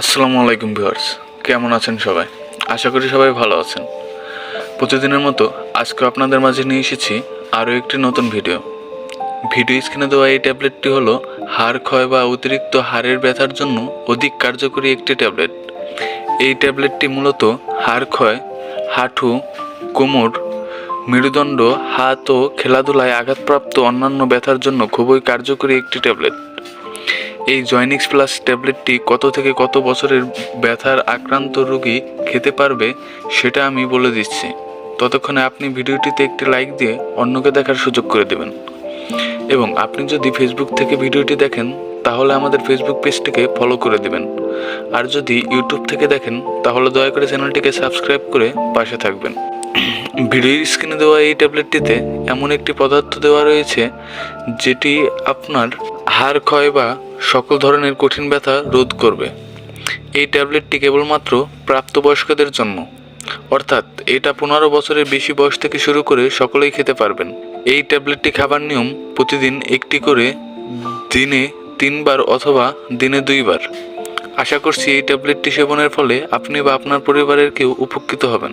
আসসালামু আলাইকুম ভিউয়ার্স, কেমন আছেন সবাই? আশা করি সবাই ভালো আছেন। প্রতিদিনের মতো আজকে আপনাদের মাঝে নিয়ে এসেছি আরও একটি নতুন ভিডিও। ভিডিও স্ক্রিনে দেওয়া এই ট্যাবলেটটি হলো হাড় ক্ষয় বা অতিরিক্ত হাড়ের ব্যথার জন্য অধিক কার্যকরী একটি ট্যাবলেট। এই ট্যাবলেটটি মূলত হাড় ক্ষয়, হাঁটু, কোমর, মেরুদণ্ড, হাত ও খেলাধুলায় আঘাতপ্রাপ্ত অন্যান্য ব্যথার জন্য খুবই কার্যকরী একটি ট্যাবলেট। এই জয়নিক্স প্লাস ট্যাবলেটটি কত থেকে কত বছরের ব্যথার আক্রান্ত রোগী খেতে পারবে সেটা আমি বলে দিচ্ছি। ততক্ষণে আপনি ভিডিওটিতে একটি লাইক দিয়ে অন্যকে দেখার সুযোগ করে দেবেন। এবং আপনি যদি ফেসবুক থেকে ভিডিওটি দেখেন, তাহলে আমাদের ফেসবুক পেজটিকে ফলো করে দেবেন। আর যদি ইউটিউব থেকে দেখেন, তাহলে দয়া করে চ্যানেলটিকে সাবস্ক্রাইব করে পাশে থাকবেন। ভিডিওর স্ক্রিনে দেওয়া এই ট্যাবলেটটিতে এমন একটি পদার্থ দেওয়া রয়েছে, যেটি আপনার হাড় ক্ষয় বা সকল ধরনের কঠিন ব্যথা রোধ করবে। এই ট্যাবলেটটি কেবলমাত্র প্রাপ্তবয়স্কদের জন্য। অর্থাৎ এটা পনেরো বছরের বেশি বয়স থেকে শুরু করে সকলেই খেতে পারবেন। এই ট্যাবলেটটি খাবার নিয়ম প্রতিদিন একটি করে দিনে তিনবার অথবা দিনে দুইবার। আশা করছি এই ট্যাবলেটটি সেবনের ফলে আপনি বা আপনার পরিবারের কেউ উপকৃত হবেন।